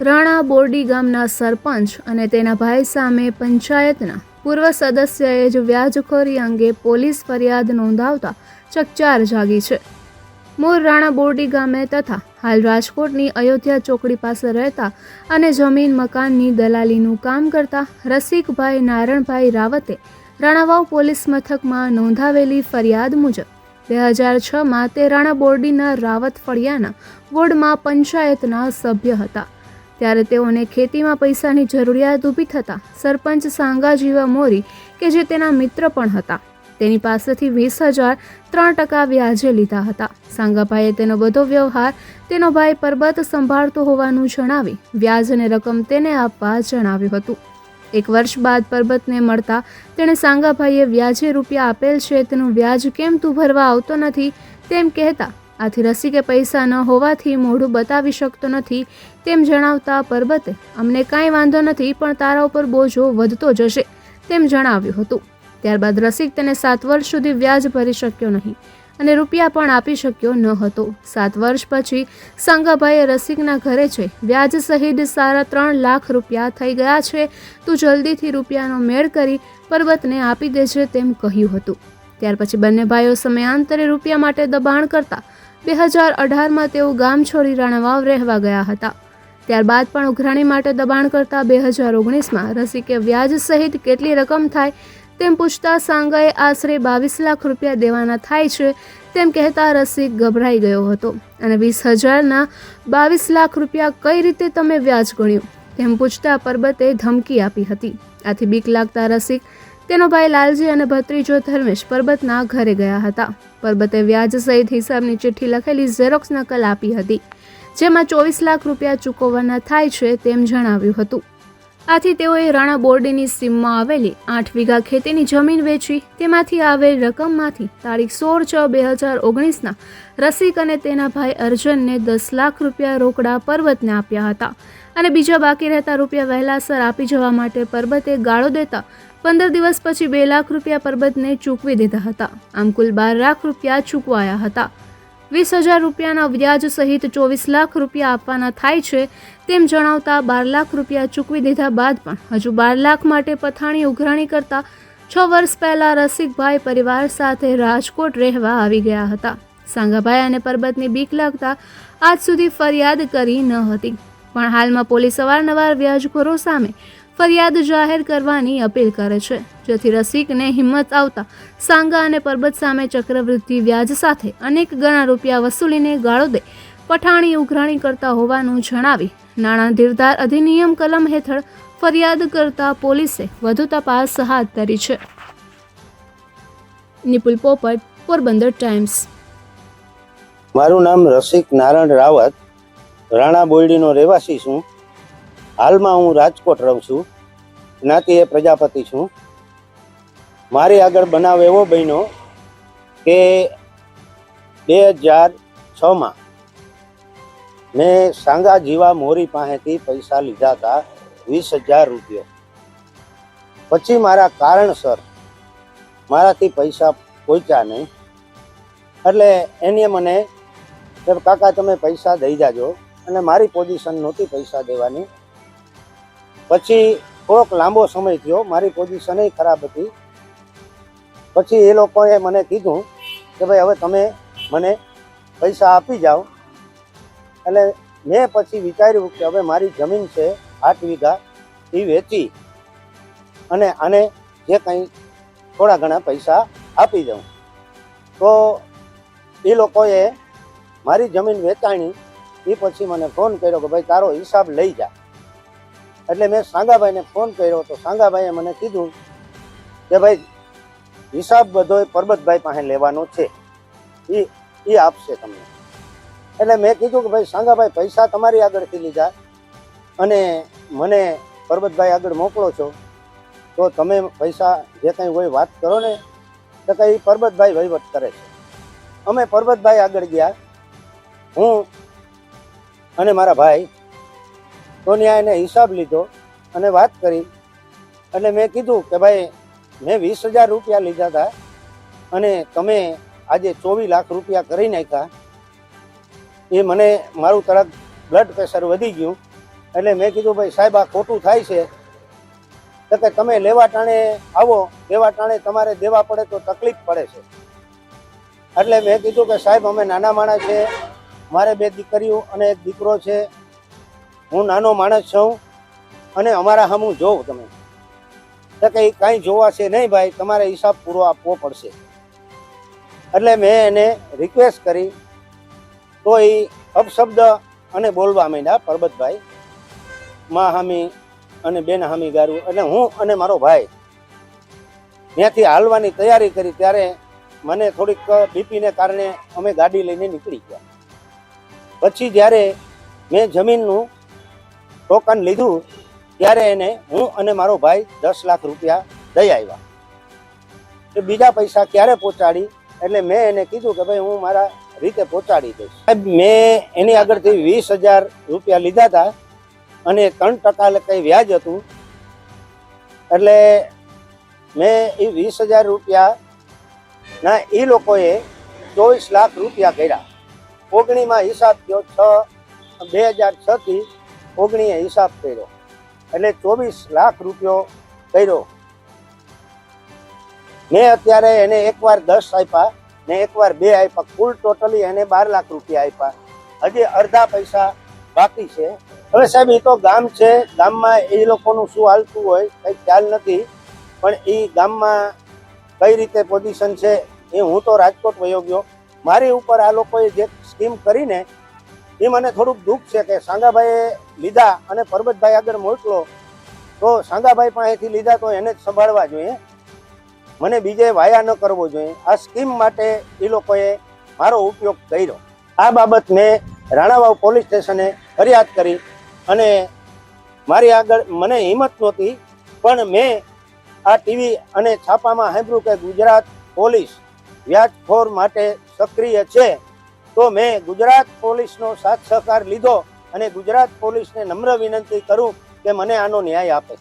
રાણા બોરડી ગામના સરપંચ અને તેના ભાઈ સામે પંચાયતના પૂર્વ સદસ્યએ જ વ્યાજખોરી અંગે પોલીસ ફરિયાદ નોંધાવતા ચકચાર જાગી છે. મૂળ રાણા બોરડી ગામે તથા હાલ રાજકોટની અયોધ્યા ચોકડી પાસે રહેતા અને જમીન મકાનની દલાલીનું કામ કરતા રસિકભાઈ નારણભાઈ રાવતે રાણાવાવ પોલીસ મથકમાં નોંધાવેલી ફરિયાદ મુજબ બે હજાર છમાં તે રાણા બોરડીના રાવત ફળિયાના વોર્ડમાં પંચાયતના સભ્ય હતા. ત્યારે તેઓને ખેતીમાં પૈસાની જરૂરિયાત ઊભી થતાં સરપંચ સાંગા જીવા મોરી કે જે તેના મિત્ર પણ હતા. તેની પાસેથી વીસ હજાર ત્રણ ટકા વ્યાજે લીધા હતા. સાંગાભાઈએ તેનો બધો વ્યવહાર તેનો ભાઈ પરબત સંભાળતો હોવાનું જણાવી વ્યાજને રકમ તેને આપવા જણાવ્યું હતું. એક વર્ષ બાદ પરબતને મળતા તેણે સાંગાભાઈએ વ્યાજે રૂપિયા આપેલ છે તેનું વ્યાજ કેમ તું ભરવા આવતો નથી તેમ કહેતા આથી રસિકે પૈસા ન હોવાથી મોઢું બતાવી શકતો નથી તેમ જણાવતા પરબતે અમને કાંઈ વાંધો નથી, પણ તારા ઉપર બોજો વધતો જશે, તેમ જણાવ્યું હતું. ત્યારબાદ રસિક તેને સાત વર્ષ સુધી વ્યાજ ભરી શક્યો નહીં અને રૂપિયા પણ આપી શક્યો ન હતો. સાત વર્ષ પછી સંગાભાઈએ રસિકના ઘરે છે વ્યાજ સહિત સારા ત્રણ લાખ રૂપિયા થઈ ગયા છે, તું જલ્દીથી રૂપિયાનો મેળ કરી પર્વતને આપી દેજે તેમ કહ્યું હતું. ત્યાર પછી બંને ભાઈઓ સમયાંતરે રૂપિયા માટે દબાણ કરતા બે હજાર અઢારમાં તેઓ ગામ છોડી રાણાવાવ રહેવા ગયા હતા. ત્યારબાદ પણ ઉઘરાણી માટે દબાણ કરતા બે હજાર ઓગણીસમાં રસિકે વ્યાજ સહિત કેટલી રકમ થાય તેમ પૂછતા સાંગાએ આશરે બાવીસ લાખ રૂપિયા દેવાના થાય છે તેમ કહેતા રસિક ગભરાઈ ગયો હતો. અને વીસ હજારના બાવીસ લાખ રૂપિયા કઈ રીતે તમે વ્યાજ ગણ્યું? તેમ પૂછતા પરબતે ધમકી આપી હતી. આથી બીક લાગતા રસિક, તેનો ભાઈ લાલજી અને ભત્રીજો ધર્મેશ પરબતના ઘરે ગયા હતા. પરબતે વ્યાજ સહિત હિસાબની ચિઠ્ઠી લખેલી ઝેરોક્સ નકલ આપી હતી. જેમાં ચોવીસ લાખ રૂપિયા ચૂકવવાના થાય છે તેમ જણાવ્યું હતું. આથી તેઓએ રાણા બોર્ડીની સીમમાં આવેલી આઠ વીઘા ખેતીની જમીન વેચી, તેમાંથી આવેલ રકમમાંથી તારીખ સોળ છ બે હજાર ઓગણીસના રસિક અને તેના ભાઈ અર્જનને દસ લાખ રૂપિયા રોકડા પર્વતને આપ્યા હતા અને બીજા બાકી રહેતા રૂપિયા વહેલાસર આપી જવા માટે પર્વતે ગાળો દેતા પંદર દિવસ પછી બે લાખ રૂપિયા પર્વતને ચૂકવી દીધા હતા. આમ કુલ બાર લાખ રૂપિયા ચૂકવાયા હતા. વીસ હજાર રૂપિયાના વ્યાજ સહિત ચોવીસ લાખ રૂપિયા આપવાના થાય છે તેમ જણાવતા બાર લાખ રૂપિયા ચૂકવી દીધા બાદ પણ હજુ બાર લાખ માટે પથાણી ઉઘરાણી કરતા છ વર્ષ પહેલાં રસિકભાઈ પરિવાર સાથે રાજકોટ રહેવા આવી ગયા હતા. સાંગાભાઈ અને પરબતની બીક લાગતા આજ સુધી ફરિયાદ કરી ન હતી. પણ હાલમાં પોલીસ અવારનવાર વ્યાજખોરો સામે ફરિયાદ જાહેર કરવાની અપીલ કરે છે, જેથી રસિકને હિંમત આવતા સાંગા અને પરબત સામે ચક્રવૃદ્ધિ વ્યાજ સાથે અનેક ગણા રૂપિયા વસૂલીને ગાળો દે પઠાણી ઉઘરાણી કરતા હોવાનું જણાવી નાણાં ધીરધાર અધિનિયમ કલમ હેઠળ ફરિયાદ કરતા પોલીસે વધુ તપાસ હાથ ધરી છે. નિપુલ પોપટ, પોરબંદર ટાઈમ્સ. મારું નામ રસિક નારાયણ રાવત, રાણા બોરડીનો રહેવાસી છું. હાલમાં હું રાજકોટ રહું છું. જ્ઞાતિએ પ્રજાપતિ છું. મારી આગળ બનાવ એવો બન્યો કે બે હજાર છમાં મેં સાંગા જીવા મોરી પાસેથી પૈસા લીધા હતા, વીસ હજાર રૂપિયો. પછી મારા કારણસર મારાથી પૈસા પહોંચ્યા નહીં. એટલે એને મને કાકા તમે પૈસા દઈ જાજો અને મારી પોઝિશન નહોતી પૈસા દેવાની. પછી થોડોક લાંબો સમય થયો. મારી પોઝિશન ખરાબ હતી. પછી એ લોકોએ મને કીધું કે ભાઈ, હવે તમે મને પૈસા આપી જાઓ. એટલે મેં પછી વિચાર્યું કે હવે મારી જમીન છે આઠ વીઘા, એ વેચી અને આને જે કંઈ થોડા ઘણા પૈસા આપી દઉં. તો એ લોકોએ મારી જમીન વેચાણી. એ પછી મને ફોન કર્યો કે ભાઈ, તારો હિસાબ લઈ જા. એટલે મેં સાંગાભાઈને ફોન કર્યો તો સાંગાભાઈએ મને કીધું કે ભાઈ, હિસાબ બધો પરબતભાઈ પાસે લેવાનો છે. એ એ આપશે તમને. એટલે મેં કીધું કે ભાઈ, સાંગાભાઈ, પૈસા તમારી આગળથી લીધા અને મને પરબતભાઈ આગળ મોકલો છો. તો તમે પૈસા જે કંઈ હોય વાત કરો ને, તો કંઈ પરબતભાઈ વહીવટ કરે છે. અમે પરબતભાઈ આગળ ગયા. હું અને મારા ભાઈ તો એને હિસાબ લીધો અને વાત કરી. એટલે મેં કીધું કે ભાઈ, મેં વીસ હજાર રૂપિયા લીધા હતા અને તમે આજે ચોવીસ લાખ રૂપિયા કરી નાખ્યા. એ મને મારું તરત બ્લડ પ્રેશર વધી ગયું. એટલે મેં કીધું, ભાઈ, સાહેબ, આ ખોટું થાય છે. તો કે તમે લેવા ટાણે આવો, લેવા ટાણે તમારે દેવા પડે તો તકલીફ પડે છે. એટલે મેં કીધું કે, સાહેબ, અમે નાના માણસ છે. મારે બે દીકરીઓ અને એક દીકરો છે. હું નાનો માણસ છું અને અમારા હમું જોઉં તમે. તો કે કાંઈ જોવાશે નહીં ભાઈ, તમારે હિસાબ પૂરો આપવો પડશે. એટલે મેં એને રિક્વેસ્ટ કરી. તો એ અપશબ્દ અને બોલવા માંડ્યા પરબતભાઈ, મા હામી અને બેન હામી ગારું. અને હું અને મારો ભાઈ ત્યાંથી હાલવાની તૈયારી કરી ત્યારે મને થોડીક બીપીને કારણે અમે ગાડી લઈને નીકળી ગયા. પછી જ્યારે મેં જમીનનું ટોકન લીધું, ત્યારે એને હું અને મારો ભાઈ દસ લાખ રૂપિયા દઈ આવ્યા. એ બીજા પૈસા ક્યારે પહોંચાડી? એટલે મેં એને કીધું કે ભાઈ, હું મારા રીતે પહોંચાડી દઈશ. સાહેબ, મેં એની આગળથી વીસ હજાર રૂપિયા લીધા હતા અને ત્રણ ટકા કંઈ વ્યાજ હતું. એટલે મેં એ વીસ હજાર રૂપિયા ના એ લોકોએ ચોવીસ લાખ રૂપિયા કર્યા. ઓગણીમાં હિસાબ થયો છ, બે હજાર છથી ઓગણીએ હિસાબ કર્યો. એટલે ચોવીસ લાખ રૂપિયો કર્યો. મેં અત્યારે એને એકવાર દસ આપ્યા, ને એકવાર બે આપ્યા. કુલ ટોટલી એને બાર લાખ રૂપિયા આપ્યા. હજી અડધા પૈસા બાકી છે. હવે સાહેબ એ તો ગામ છે. ગામમાં એ લોકોનું શું હાલતું હોય કંઈ ખ્યાલ નથી. પણ એ ગામમાં કઈ રીતે પોઝિશન છે એ હું તો રાજકોટ વયો ગયો. મારી ઉપર આ લોકોએ જે સ્કીમ કરીને એ મને થોડુંક દુઃખ છે કે સાંગાભાઈએ લીધા અને પરબતભાઈ આગળ મોકલો, તો સાંગાભાઈ પાસેથી લીધા તો એને જ સંભાળવા જોઈએ. મને બીજે વાયા ન કરવો જોઈએ. આ સ્કીમ માટે એ લોકોએ મારો ઉપયોગ કર્યો. આ બાબત મેં રાણાવાવ પોલીસ સ્ટેશને ફરિયાદ કરી અને મારી આગળ મને હિંમત નહોતી, પણ મેં આ ટીવી અને છાપામાં સાંભળ્યું કે ગુજરાત પોલીસ વ્યાજખોર માટે સક્રિય છે. તો મેં ગુજરાત પોલીસનો સાથ સહકાર લીધો અને ગુજરાત પોલીસને નમ્ર વિનંતી કરું કે મને આનો ન્યાય આપે.